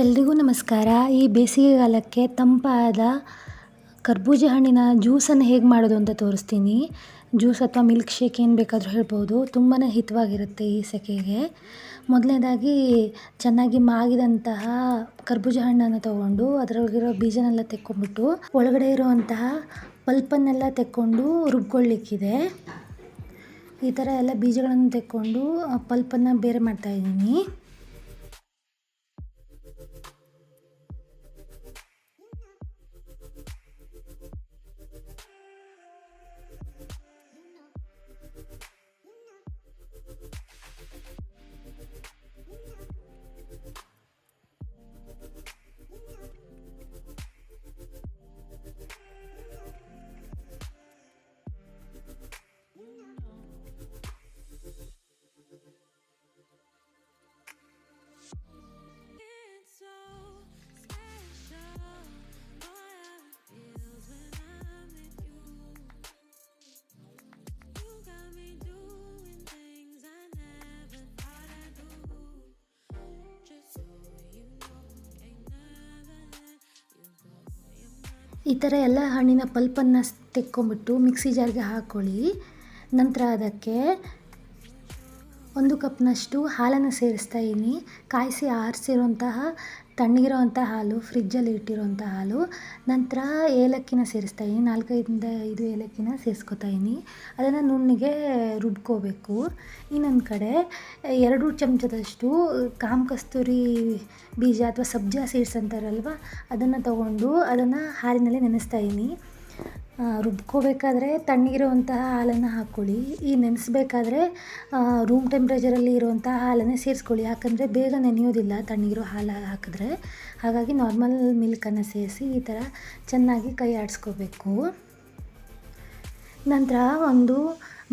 ಎಲ್ರಿಗೂ ನಮಸ್ಕಾರ. ಈ ಬೇಸಿಗೆಗಾಲಕ್ಕೆ ತಂಪಾದ ಕರ್ಬೂಜ ಹಣ್ಣಿನ ಜ್ಯೂಸನ್ನು ಹೇಗೆ ಮಾಡೋದು ಅಂತ ತೋರಿಸ್ತೀನಿ. ಜ್ಯೂಸ್ ಅಥವಾ ಮಿಲ್ಕ್ ಶೇಕ್ ಏನು ಬೇಕಾದರೂ ಹೇಳ್ಬೋದು. ತುಂಬಾ ಹಿತವಾಗಿರುತ್ತೆ ಈ ಸೆಕೆಗೆ. ಮೊದಲನೇದಾಗಿ ಚೆನ್ನಾಗಿ ಮಾಗಿದಂತಹ ಕರ್ಬೂಜ ಹಣ್ಣನ್ನು ತೊಗೊಂಡು ಅದರೊಳಗಿರೋ ಬೀಜನೆಲ್ಲ ತೆಕ್ಕೊಂಡ್ಬಿಟ್ಟು ಒಳಗಡೆ ಇರುವಂತಹ ಪಲ್ಪನ್ನೆಲ್ಲ ತೆಕ್ಕೊಂಡು ರುಬ್ಕೊಳ್ಳಿಕ್ಕಿದೆ. ಈ ಥರ ಎಲ್ಲ ಬೀಜಗಳನ್ನು ತೆಕ್ಕೊಂಡು ಪಲ್ಪನ್ನು ಬೇರೆ ಮಾಡ್ತಾಯಿದ್ದೀನಿ ಈ ಥರ ಎಲ್ಲ ಹಣ್ಣಿನ ಪಲ್ಪನ್ನು ತೆಕ್ಕೊಂಬಿಟ್ಟು ಮಿಕ್ಸಿ ಜಾರ್ಗೆ ಹಾಕ್ಕೊಳ್ಳಿ. ನಂತರ ಅದಕ್ಕೆ ಒಂದು ಕಪ್ನಷ್ಟು ಹಾಲನ್ನು ಸೇರಿಸ್ತಾ ಇದ್ದೀನಿ. ಕಾಯಿಸಿ ಆರಿಸಿರುವಂತಹ ತಣ್ಣಗಿರೋವಂಥ ಹಾಲು, ಫ್ರಿಜ್ಜಲ್ಲಿ ಇಟ್ಟಿರೋವಂಥ ಹಾಲು, ನಂತರ ಏಲಕ್ಕಿನ ಸೇರಿಸ್ತಾ ಇದ್ದೀನಿ. ನಾಲ್ಕೈದಿಂದ ಐದು ಏಲಕ್ಕಿನ ಸೇರಿಸ್ಕೊತಾ ಇದ್ದೀನಿ. ಅದನ್ನು ನುಣ್ಣಿಗೆ ರುಬ್ಕೋಬೇಕು. ಇನ್ನೊಂದು ಕಡೆ ಎರಡು ಚಮಚದಷ್ಟು ಕಾಮ ಕಸ್ತೂರಿ ಬೀಜ ಅಥವಾ ಸಬ್ಜಾ ಸೀಡ್ಸ್ ಅಂತಾರಲ್ವ, ಅದನ್ನು ತಗೊಂಡು ಅದನ್ನು ಹಾಲಿನಲ್ಲಿ ನೆನೆಸ್ತಾ ಇದ್ದೀನಿ. ರುಬ್ಕೋಬೇಕಾದ್ರೆ ತಣ್ಣಗಿರುವಂತಹ ಹಾಲನ್ನು ಹಾಕ್ಕೊಳ್ಳಿ. ಈ ನೆನೆಸ್ಬೇಕಾದ್ರೆ ರೂಮ್ ಟೆಂಪ್ರೇಚರಲ್ಲಿ ಇರುವಂತಹ ಹಾಲನ್ನೇ ಸೇರಿಸ್ಕೊಳ್ಳಿ. ಯಾಕಂದರೆ ಬೇಗ ನೆನೆಯೋದಿಲ್ಲ ತಣ್ಣಗಿರೋ ಹಾಲು ಹಾಕಿದ್ರೆ. ಹಾಗಾಗಿ ನಾರ್ಮಲ್ ಮಿಲ್ಕನ್ನು ಸೇರಿಸಿ ಈ ಥರ ಚೆನ್ನಾಗಿ ಕೈ ಆಡಿಸ್ಕೋಬೇಕು. ನಂತರ ಒಂದು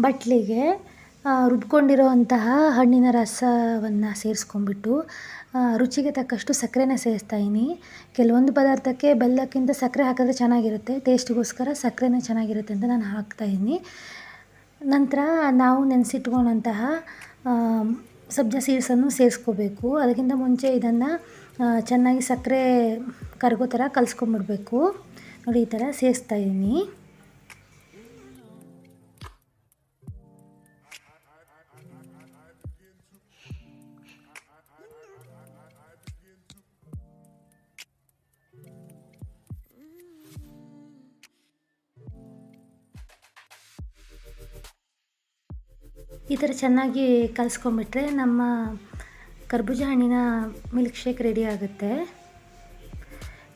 ಬಟ್ಲಿಗೆ ರುಬ್ಕೊಂಡಿರೋವಂತಹ ಹಣ್ಣಿನ ರಸವನ್ನು ಸೇರಿಸ್ಕೊಂಡ್ಬಿಟ್ಟು ರುಚಿಗೆ ತಕ್ಕಷ್ಟು ಸಕ್ಕರೆನ ಸೇರಿಸ್ತಾ ಇದ್ದೀನಿ. ಕೆಲವೊಂದು ಪದಾರ್ಥಕ್ಕೆ ಬೆಲ್ಲಕ್ಕಿಂತ ಸಕ್ಕರೆ ಹಾಕಿದ್ರೆ ಚೆನ್ನಾಗಿರುತ್ತೆ, ಟೇಸ್ಟಿಗೋಸ್ಕರ ಸಕ್ಕರೆನೇ ಚೆನ್ನಾಗಿರುತ್ತೆ ಅಂತ ನಾನು ಹಾಕ್ತಾಯಿದ್ದೀನಿ ನಂತರ ನಾವು ನೆನೆಸಿಟ್ಕೊಂಡಂತಹ ಸಬ್ಜಾ ಸೀಡ್ಸನ್ನು ಸೇರಿಸ್ಕೋಬೇಕು. ಅದಕ್ಕಿಂತ ಮುಂಚೆ ಇದನ್ನು ಚೆನ್ನಾಗಿ ಸಕ್ಕರೆ ಕರಗೋ ಥರ ಕಲಿಸ್ಕೊಂಬಿಡ್ಬೇಕು ನೋಡಿ, ಈ ಥರ ಸೇರಿಸ್ತಾ ಈ ಥರ ಚೆನ್ನಾಗಿ ಕಲಿಸ್ಕೊಂಬಿಟ್ರೆ ನಮ್ಮ ಕರ್ಬೂಜ ಹಣ್ಣಿನ ಮಿಲ್ಕ್ ಶೇಕ್ ರೆಡಿ ಆಗುತ್ತೆ.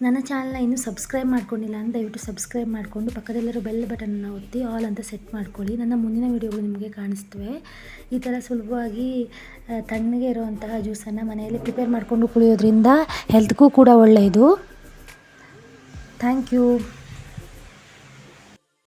ನನ್ನ ಚಾನಲ್ನ ಇನ್ನೂ ಸಬ್ಸ್ಕ್ರೈಬ್ ಮಾಡ್ಕೊಂಡಿಲ್ಲ ಅಂತ ದಯವಿಟ್ಟು ಸಬ್ಸ್ಕ್ರೈಬ್ ಮಾಡಿಕೊಂಡು ಪಕ್ಕದಲ್ಲಿರೋ ಬೆಲ್ ಬಟನ್ನ ಒತ್ತಿ ಆಲ್ ಅಂತ ಸೆಟ್ ಮಾಡ್ಕೊಳ್ಳಿ. ನನ್ನ ಮುಂದಿನ ವೀಡಿಯೋಗಳು ನಿಮಗೆ ಕಾಣಿಸ್ತವೆ. ಈ ಥರ ಸುಲಭವಾಗಿ ತಣ್ಣಗೆ ಇರುವಂತಹ ಜ್ಯೂಸನ್ನು ಮನೆಯಲ್ಲಿ ಪ್ರಿಪೇರ್ ಮಾಡಿಕೊಂಡು ಕುಡಿಯೋದ್ರಿಂದ ಹೆಲ್ತ್ಗೂ ಕೂಡ ಒಳ್ಳೆಯದು. Thank you.